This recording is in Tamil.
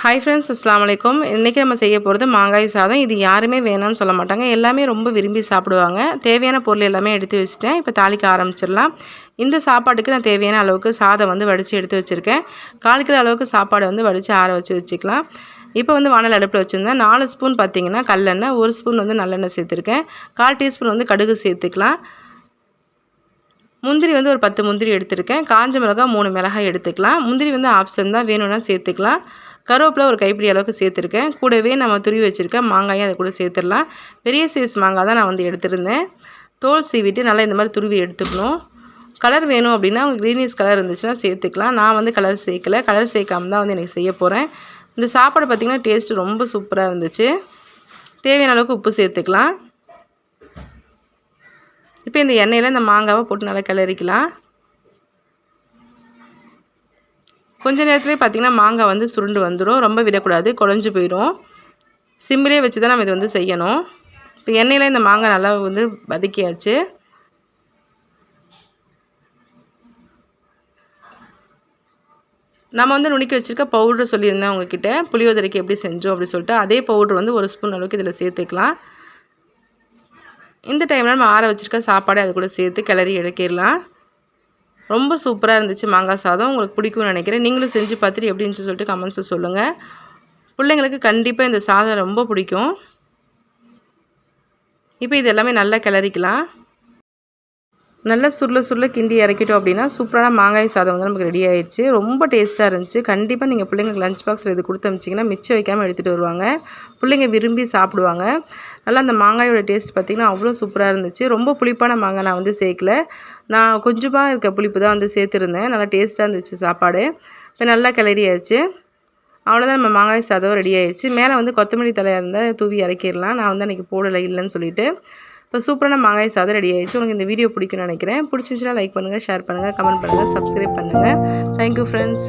ஹாய் ஃப்ரெண்ட்ஸ் அஸ்லாம் வலைக்கும் இன்றைக்கி நம்ம செய்ய போகிறது மாங்காய் சாதம். இது யாருமே வேணாம்னு சொல்ல மாட்டாங்க. எல்லாமே ரொம்ப விரும்பி சாப்பிடுவாங்க. தேவையான பொருள் எல்லாமே எடுத்து வச்சுட்டேன். இப்போ தாளிக்க ஆரம்பிச்சிடலாம். இந்த சாப்பாட்டுக்கு நான் தேவையான அளவுக்கு சாதம் வந்து வடித்து எடுத்து வச்சுருக்கேன். கால் கிலோ அளவுக்கு சாப்பாடு வந்து வடித்து ஆற வச்சு வச்சுக்கலாம். இப்போ வந்து வானல் அடுப்பில் வச்சுருந்தேன். நாலு ஸ்பூன் பார்த்திங்கன்னா கல்லெண்ணெய் ஒரு ஸ்பூன் வந்து நல்லெண்ணெய் சேர்த்துருக்கேன். கால் டீஸ்பூன் வந்து கடுகு சேர்த்துக்கலாம். முந்திரி வந்து ஒரு பத்து முந்திரி எடுத்திருக்கேன். காஞ்ச மிளகாய் மூணு மிளகாய் எடுத்துக்கலாம். முந்திரி வந்து ஆப்ஷன் தான். வேணும்னா சேர்த்துக்கலாம். கருவேப்பிலை ஒரு கைப்பிடி அளவுக்கு சேர்த்துருக்கேன். கூடவே நம்ம துருவி வச்சுருக்கேன் மாங்காயும் அதை கூட சேர்த்துடலாம். பெரிய சைஸ் மாங்காய் தான் நான் வந்து எடுத்துருந்தேன். தோல் சீவிட்டு நல்லா இந்த மாதிரி துருவி எடுத்துக்கணும். கலர் வேணும் அப்படின்னா உங்களுக்கு க்ரீனிஸ் கலர் இருந்துச்சுன்னா சேர்த்துக்கலாம். நான் வந்து கலர் சேர்க்கலை. கலர் சேர்க்காம தான் வந்து எனக்கு செய்ய போகிறேன் இந்த சாப்பாடு பார்த்திங்கன்னா டேஸ்ட் ரொம்ப சூப்பராக இருந்துச்சு. தேவையான அளவுக்கு உப்பு சேர்த்துக்கலாம். இப்போ இந்த எண்ணெயில் இந்த மாங்காவை போட்டு நல்லா கிளறிக்கலாம். கொஞ்ச நேரத்துலேயே பார்த்திங்கன்னா மாங்காய் வந்து சுருண்டு வந்துடும் ரொம்ப விடக்கூடாது. குழஞ்சி போயிடும் சிம்மிலே வச்சு தான் நம்ம இதை வந்து செய்யணும். இப்போ எண்ணெயில் இந்த மாங்காய் நல்லா வந்து வதக்கியாச்சு. நம்ம வந்து நுணுக்கி வச்சுருக்க பவுட்ரு சொல்லியிருந்தேன் உங்ககிட்ட. புளியோதரைக்கு எப்படி செஞ்சோம் அப்படி சொல்லிட்டு அதே பவுட்ரு வந்து ஒரு ஸ்பூன் அளவுக்கு இதில் சேர்த்துக்கலாம். இந்த டைமில் நம்ம ஆற வச்சுருக்க சாப்பாடு அது கூட சேர்த்து கிளறி இறக்கிடலாம் ரொம்ப சூப்பராக இருந்துச்சு மாங்காய் சாதம். உங்களுக்கு பிடிக்கும்னு நினைக்கிறேன். நீங்களும் செஞ்சு பார்த்துட்டு எப்படி இருந்துச்சு சொல்லிட்டு கமெண்ட்ஸை சொல்லுங்கள் பிள்ளைங்களுக்கு கண்டிப்பாக இந்த சாதம் ரொம்ப பிடிக்கும். இப்போ இது எல்லாமே நல்லா கிளறிக்கலாம். நல்லா சுருள சுருள கிண்டி இறக்கிட்டோம் அப்படின்னா சூப்பரான மாங்காய் சாதம் வந்து நமக்கு ரெடி ஆயிடுச்சு. ரொம்ப டேஸ்ட்டாக இருந்துச்சு. கண்டிப்பாக நீங்கள் பிள்ளைங்களுக்கு லஞ்ச் பாக்ஸில் இது கொடுத்து அமிச்சிங்கன்னா மிச்சம் வைக்காமல் எடுத்துகிட்டு வருவாங்க. பிள்ளைங்க விரும்பி சாப்பிடுவாங்க. நல்லா அந்த மாங்காயோட டேஸ்ட் பார்த்திங்கன்னா அவ்வளோ சூப்பராக இருந்துச்சு. ரொம்ப புளிப்பான மாங்காய் நான் வந்து சேர்க்கல. நான் கொஞ்சமாக இருக்க புளிப்பு தான் வந்து சேர்த்துருந்தேன். நல்லா டேஸ்ட்டாக இருந்துச்சு சாப்பாடு. இப்போ நல்லா கிளறியாச்சு அவ்வளோதான் நம்ம மாங்காய் சாதம் ரெடி ஆயிடுச்சு. மேலே வந்து கொத்தமல்லி தலையாக இருந்தால் தூவி இறக்கிடலாம். நான் வந்து அன்றைக்கி போடலை இல்லைன்னு சொல்லிட்டு. இப்போ சூப்பரான மாங்காய் சாதம் ரெடி ஆகிடுச்சு உங்களுக்கு இந்த வீடியோ பிடிக்கும்னு நினைக்கிறேன். பிடிச்சிச்சுன்னா லைக் பண்ணுங்கள் ஷேர் பண்ணுங்கள் கமெண்ட் பண்ணுங்கள் சப்ஸ்கிரைப் பண்ணுங்கள் தேங்க்யூ ஃப்ரெண்ட்ஸ்